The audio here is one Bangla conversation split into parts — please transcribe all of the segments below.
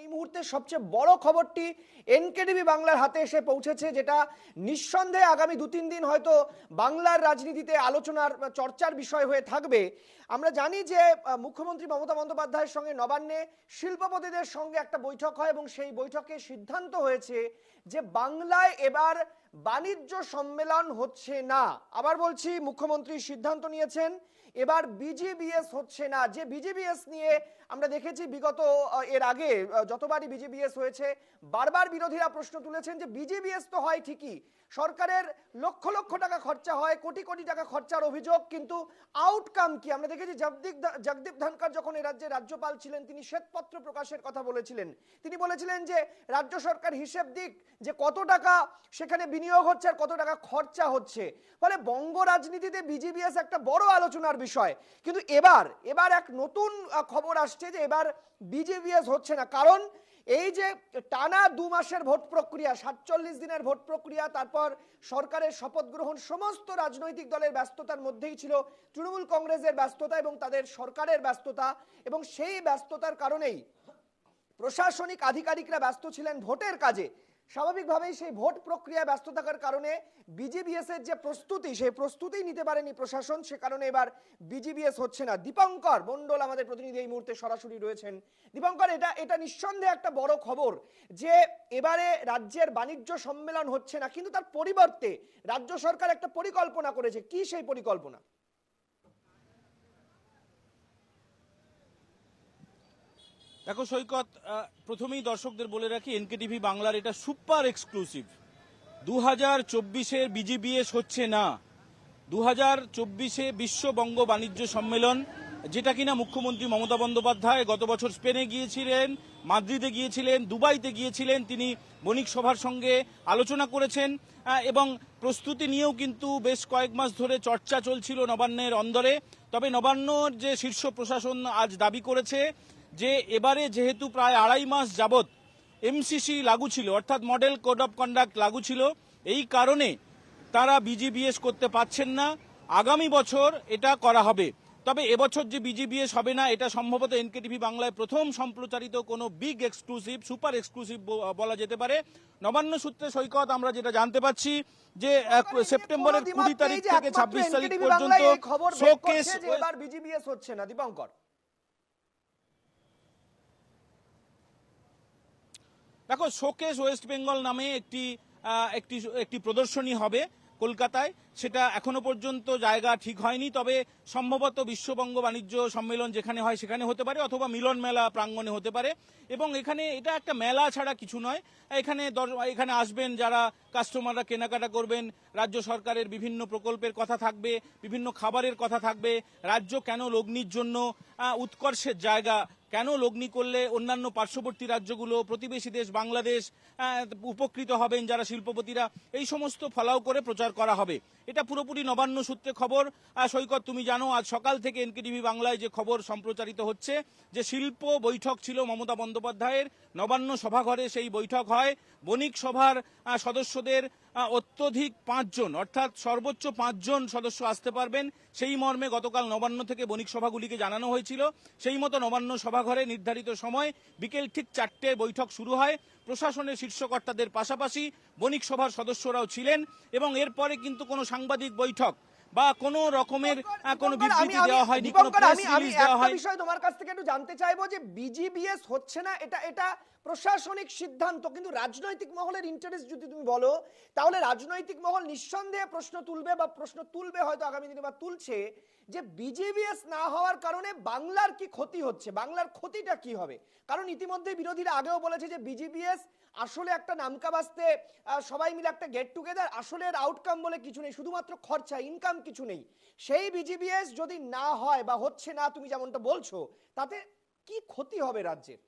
এই মুহূর্তে সবচেয়ে বড় খবরটি এনকেডিবি বাংলার হাতে এসে পৌঁছেছে, যেটা নিঃসন্দেহে আগামী দু তিন দিন হয়তো বাংলার রাজনীতিতে আলোচনার চর্চার বিষয় হয়ে থাকবে। আমরা জানি যে মুখ্যমন্ত্রী মমতা বন্দ্যোপাধ্যায়ের সঙ্গে নবান্নে শিল্পপতিদের সঙ্গে একটা বৈঠক হয় এবং সেই বৈঠকে সিদ্ধান্ত হয়েছে যে বাংলায় এবার বাণিজ্য সম্মেলন হচ্ছে না। আবার বলছি, মুখ্যমন্ত্রী সিদ্ধান্ত নিয়েছেন এবার বিজিবিএস হচ্ছে না। যে বিজিবিএস নিয়ে আমরা দেখেছি বিগত এর আগে যতবারই বিজিবিএস হয়েছে, বারবার বিরোধীরা প্রশ্ন তুলেছেন যে বিজিবিএস তো হয় ঠিকই। সরকারের লক্ষ লক্ষ টাকা খরচা হয়, কোটি কোটি টাকা খরচার অভিযোগ, কিন্তু আউটকাম কি? আমরা দেখেছি জগদীপ জগদীপ ধনকর যখন এ রাজ্যের রাজ্যপাল ছিলেন, তিনি শ্বেতপত্র প্রকাশের কথা বলেছিলেন। তিনি বলেছিলেন যে রাজ্য সরকার হিসেব দিক যে কত টাকা সেখানে বিনিয়োগ হচ্ছে আর কত টাকা খরচা হচ্ছে। ফলে বঙ্গ রাজনীতিতে বিজিবিএস একটা বড় আলোচনার বিষয়। কিন্তু এবার এবার এক নতুন খবর আসছে যে এবার বিজিবিএস হচ্ছে না। কারণ এই যে টানা দু মাসের ভোট প্রক্রিয়া, সাতচল্লিশ দিনের ভোট প্রক্রিয়া, তারপর সরকারের শপথ গ্রহণ, সমস্ত রাজনৈতিক দলের ব্যস্ততার মধ্যেই ছিল তৃণমূল কংগ্রেসের ব্যস্ততা এবং তাদের সরকারের ব্যস্ততা এবং সেই ব্যস্ততার কারণেই প্রশাসনিক আধিকারিকরা ব্যস্ত ছিলেন ভোটের কাজে। স্বাভাবিকভাবেই সেই ভোট প্রক্রিয়ায় ব্যস্ত থাকার কারণে বিজিবিএস এর যে প্রস্তুতি, সেই প্রস্তুতি নিতে পারেনি প্রশাসন। সে কারণে এবার বিজিবিএস হচ্ছে না। দীপঙ্কর মন্ডল আমাদের প্রতিনিধি এই মুহূর্তে সরাসরি রয়েছেন। দীপঙ্কর, এটা এটা নিঃসন্দেহে একটা বড় খবর যে এবারে রাজ্যের বাণিজ্য সম্মেলন হচ্ছে না, কিন্তু তার পরিবর্তে রাজ্য সরকার একটা পরিকল্পনা করেছে। কি সেই পরিকল্পনা? দেখো সৈকত প্রথমেই দর্শকদের বলে রাখি, এনকেটিভি বাংলার এটা সুপার এক্সক্লুসিভ। দু হাজার চব্বিশের বিজিবিএস হচ্ছে না। দু হাজার চব্বিশে বিশ্ববঙ্গ বাণিজ্য সম্মেলন, যেটা কিনা মুখ্যমন্ত্রী মমতা বন্দ্যোপাধ্যায় গত বছর স্পেনে গিয়েছিলেন, মাদ্রিদে গিয়েছিলেন, দুবাইতে গিয়েছিলেন, তিনি বণিক সভার সঙ্গে আলোচনা করেছেন এবং প্রস্তুতি নিয়েও কিন্তু বেশ কয়েক মাস ধরে চর্চা চলছিল নবান্নের অন্দরে। তবে নবান্নর যে শীর্ষ প্রশাসন আজ দাবি করেছে যে এবারে যেহেতু প্রায় আড়াই মাস যাবত এমসিসি লাগু ছিল অর্থাৎ মডেল কোড অফ কন্ডাক্ট লাগু ছিল এই কারণে তারা বিজিবিএস করতে পারছেন না। আগামী বছর এটা করা হবে। তবে এবছর যে বিজিবিএস হবে না এটা সম্ভবত এনকেটিভি বাংলায় প্রথম সম্প্রচারিত কোনো বিগ এক্সক্লুসিভ সুপার এক্সক্লুসিভ বলা যেতে পারে। নবান্ন সূত্রে সৈকত আমরা যেটা জানতে পাচ্ছি যে সেপ্টেম্বরের কুড়ি তারিখ থেকে ছাব্বিশ তারিখ পর্যন্ত শোকেস এবার বিজিবিএস হচ্ছে না। দীপঙ্কর। দেখো শোকেস ওয়েস্ট বেঙ্গল নামে একটি একটি একটি প্রদর্শনী হবে কলকাতায়। সেটা এখনও পর্যন্ত জায়গা ঠিক হয়নি, তবে সম্ভবত বিশ্ববঙ্গ বাণিজ্য সম্মেলন যেখানে হয় সেখানে হতে পারে, অথবা মিলন মেলা প্রাঙ্গণে হতে পারে। এবং এখানে এটা একটা মেলা ছাড়া কিছু নয়। এখানে এখানে আসবেন যারা কাস্টমাররা কেনাকাটা করবেন, রাজ্য সরকারের বিভিন্ন প্রকল্পের কথা থাকবে, বিভিন্ন খাবারের কথা থাকবে, রাজ্য কেন লগ্নির জন্য উৎকর্ষের জায়গা কেন লগ্নি করলে অন্যান্য পার্শ্ববর্তী রাজ্যগুলো, প্রতিবেশী দেশ বাংলাদেশ উপকৃত হবেন যারা শিল্পপতিরা? এই সমস্ত ফলাও করে প্রচার করা হবে। এটা পুরোপুরি নবান্ন সূত্রে খবর। সৈকত, তুমি জানো, আজ সকাল থেকে এনকেটিভি বাংলায় যে খবর সম্প্রচারিত হচ্ছে, যে শিল্প বৈঠক ছিল মমতা বন্দ্যোপাধ্যায়ের। নবান্ন সভাঘরে সেই বৈঠক হয়। বণিক সভার সদস্যদের অত্যধিক পাঁচজন, অর্থাৎ সর্বোচ্চ পাঁচজন সদস্য আসতে পারবেন। সেই মর্মে গতকাল নবান্ন থেকে বণিক সভাগুলিকে জানানো হয়েছিল। সেই মতো নবান্ন সভাঘরে নির্ধারিত সময় বিকেল ঠিক চারটে বৈঠক শুরু হয়। প্রশাসনের শীর্ষকর্তাদের পাশাপাশি বণিক সভার সদস্যরাও ছিলেন এবং এরপরে কিন্তু কোনো সাংবাদিক বৈঠক বা কোনো রকমের কোনো বিবৃতি দেওয়া হয়নি কোনো প্রেস রিলিজ দেওয়া একটা হয় বিষয় তোমার কাছ থেকে একটু জানতে চাইব যে বিজিবিএস হচ্ছে না এটা এটা প্রশাসনিক সিদ্ধান্ত কিন্তু রাজনৈতিক মহলের ইন্টারেস্ট যদি তুমি বলো তাহলে রাজনৈতিক মহল নিঃসন্দেহে প্রশ্ন তুলবে বা প্রশ্ন তুলবে হয়তো আগামী দিনে বা তুলছে যে বিজিবিএস না হওয়ার কারণে বাংলার কি ক্ষতি হচ্ছে বাংলার ক্ষতিটা কি হবে? কারণ ইতিমধ্যে বিরোধীরা আগেও বলেছে যে বিজিবিএস আসলে একটা নামকা আহ, সবাই মিলে একটা গেট টুগেদার আসলে এর আউটকাম বলে কিছু নেই শুধুমাত্র খরচা ইনকাম কিছু নেই। সেই বিজিবিএস যদি না হয় বা হচ্ছে না তুমি যেমনটা বলছো তাতে কি ক্ষতি হবে রাজ্যের?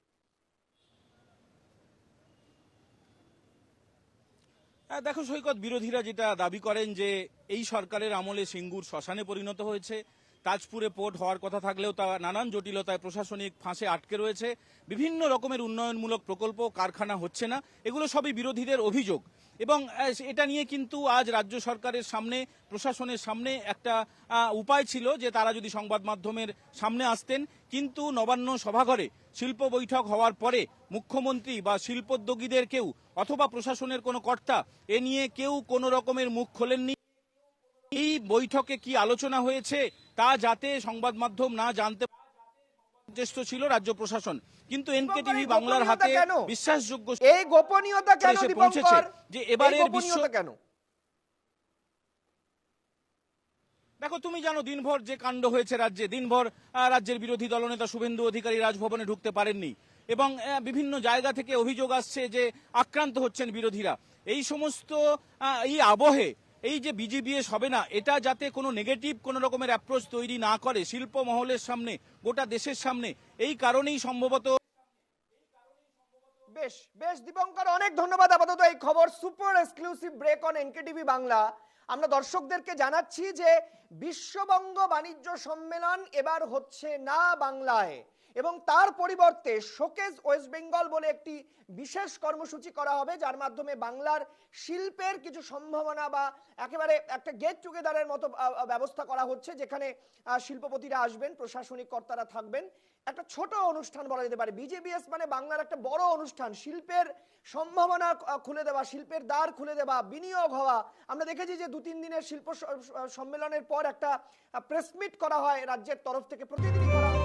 দেখো সৈকত বিরোধীরা যেটা দাবি করেন যে এই সরকারের আমলে সিঙ্গুর শ্মশানে পরিণত হয়েছে। তাজপুরে পোর্ট হওয়ার কথা থাকলেও তা নানান জটিলতায় প্রশাসনিক ফাঁসে আটকে রয়েছে। বিভিন্ন রকমের উন্নয়নমূলক প্রকল্প, কারখানা হচ্ছে না, এগুলো সবই বিরোধীদের অভিযোগ। এবং এটা নিয়ে কিন্তু আজ রাজ্য সরকারের সামনে, প্রশাসনের সামনে একটা উপায় ছিল যে তারা যদি সংবাদ মাধ্যমের সামনে আসতেন, কিন্তু নবান্ন সভাঘরে শিল্প বৈঠক হওয়ার পরে মুখ্যমন্ত্রী বা শিল্পোদ্যোগীদের কেউ অথবা প্রশাসনের কোনো কর্তা, এ নিয়ে কেউ কোনো রকমের মুখ খোলেননি। বৈঠকে কি আলোচনা হয়েছে তা যাতে সংবাদ মাধ্যম না জানতে ছিল রাজ্য প্রশাসন। কিন্তু এনকেটিভি বাংলার হাতে বিশ্বাসযোগ্য এই গোপনীয়তা কেন পৌঁছেছে যে এবারের বিশ্ব- কেন? দেখো তুমি জানো দিনভর যে কাণ্ড হয়েছে রাজ্যে দিনভর রাজ্যের বিরোধী দলনেতা শুভেন্দু অধিকারী রাজভবনে ঢুকতে পারেননি। এবং বিভিন্ন জায়গা থেকে অভিযোগ আসছে যে আক্রান্ত হচ্ছেন বিরোধীরা। এই সমস্ত এই আবহে এই যে বিজিবিএস হবে না, এটা যাতে কোনো নেগেটিভ কোনো রকমের অ্যাপ্রোচ তৈরি না করে, শিল্প মহলের সামনে, গোটা দেশের সামনে, এই কারণেই সম্ভবত বেশ বেশ দীপঙ্কর অনেক ধন্যবাদ আপাতত এই খবর। Super exclusive break on NKTV Bangla. আমরা দর্শকদেরকে জানাচ্ছি যে বিশ্ববঙ্গ বাণিজ্য সম্মেলন এবার হচ্ছে না বাংলায়। এবং তার পরিবর্তে শোকেজ ওয়েস্ট বেঙ্গল বলে একটি বিশেষ কর্মসূচি করা হবে, যার মাধ্যমে বাংলার শিল্পের কিছু সম্ভাবনা বা একেবারে একটা গেট টুগেদারের মতো ব্যবস্থা করা হচ্ছে, যেখানে শিল্পপতিরা আসবেন, প্রশাসনিক কর্তারা থাকবেন। একটা ছোট অনুষ্ঠান বলা যেতে পারে। বিজেবিএস মানে বাংলার একটা বড় অনুষ্ঠান। শিল্পের সম্ভাবনা খুলে দেওয়া, শিল্পের দ্বার খুলে দেওয়া, বিনিয়োগ হওয়া। আমরা দেখেছি যে দু তিন দিনের শিল্প সম্মেলনের পর একটা প্রেসমিট করা হয় রাজ্যের তরফ থেকে, প্রতিদিনই করা হয়।